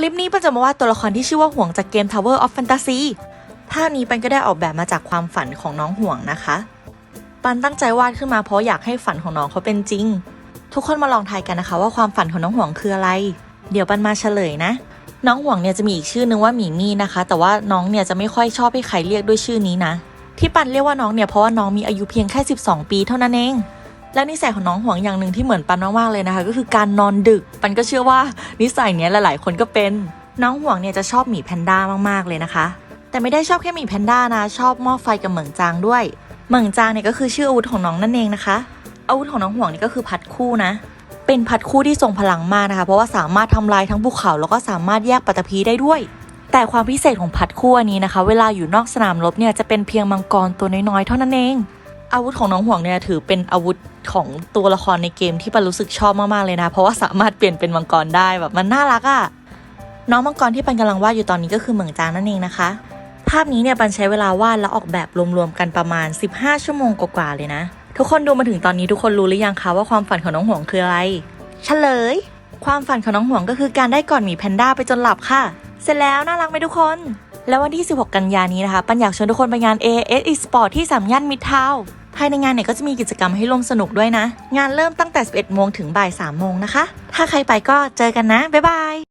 คลิปนี้ปันจะมาว่าตัวละครที่ชื่อว่าห่วงจากเกม Tower of Fantasy ภาพนี้ปันก็ได้ออกแบบมาจากความฝันของน้องห่วงนะคะ ปันตั้งใจวาดขึ้นมาเพราะอยากให้ฝันของน้องเขาเป็นจริง ทุกคนมาลองทายกันนะคะ ว่าความฝันของน้องห่วงคืออะไร เดี๋ยวปันมาเฉลยนะ น้องห่วงเนี่ยจะมีอีกชื่อนึงว่าหมีมี่นะคะ แต่ว่าน้องเนี่ยจะไม่ค่อยชอบให้ใครเรียกด้วยชื่อนี้นะ ที่ปันเรียกว่าน้องเนี่ยเพราะว่าน้องมีอายุเพียงแค่ 12 ปีเท่านั้นเอง และนิสัยของน้องห่วงอย่างหนึ่งที่เหมือนปันมากๆเลยนะคะ ก็คือการนอนดึก ปันก็เชื่อว่านิสัยเนี้ยหลายๆ คนก็เป็น น้องห่วงเนี่ยจะชอบหมีแพนด้ามากๆเลยนะคะ แต่ไม่ได้ชอบแค่หมีแพนด้านะ ชอบหม้อไฟกับเหมิงจางด้วย เหมิงจางเนี่ยก็คือชื่ออาวุธของน้องนั่นเองนะคะ อาวุธของน้องห่วงนี่ก็คือพัดคู่นะ เป็นพัดคู่ที่ทรงพลังมากนะคะ เพราะว่าสามารถทำลายทั้งภูเขาแล้วก็สามารถแยกปัตตภีได้ด้วยแต่ความพิเศษของพัดคู่อันนี้นะคะ เวลาอยู่นอกสนามรบเนี่ยจะเป็นเพียงมังกรตัวน้อยๆเท่านั้นเอง อาวุธของน้องห่วงเนี่ยถือเป็นอาวุธ ของตัวละครในเกมที่ปันรู้สึกชอบมากๆเลยนะ เพราะว่าสามารถเปลี่ยนเป็นมังกรได้แบบมันน่ารักอะ่ะน้องมังกรที่ปันกำลังวาดอยู่ตอนนี้ก็คือเหมิงจางนั่นเองนะคะ ภาพนี้เนี่ยปันใช้เวลาวาดและออกแบบรวมๆกันประมาณ 15 ชั่วโมงกว่าๆเลยนะ ทุกคนดูมาถึงตอนนี้ทุกคนรู้หรือยังคะว่าความฝันของน้องห่วงคืออะไรเฉลย ความฝันของน้องห่วงก็คือการได้กอดหมีแพนด้าไปจนหลับค่ะ เสร็จแล้วน่ารักไหมทุกคน แล้ววันที่ 16 กันยานี้นะคะ ปันอยากชวนทุกคนไปงาน AS Esport ที่สามย่านมิตรทาวน์ ภายในงานเนี่ยก็จะมีกิจกรรมให้ร่วมสนุกด้วยนะ งานเริ่มตั้งแต่ 11 โมงถึงบ่าย 3 โมงนะคะ ถ้าใครไปก็เจอกันนะ บ๊ายบาย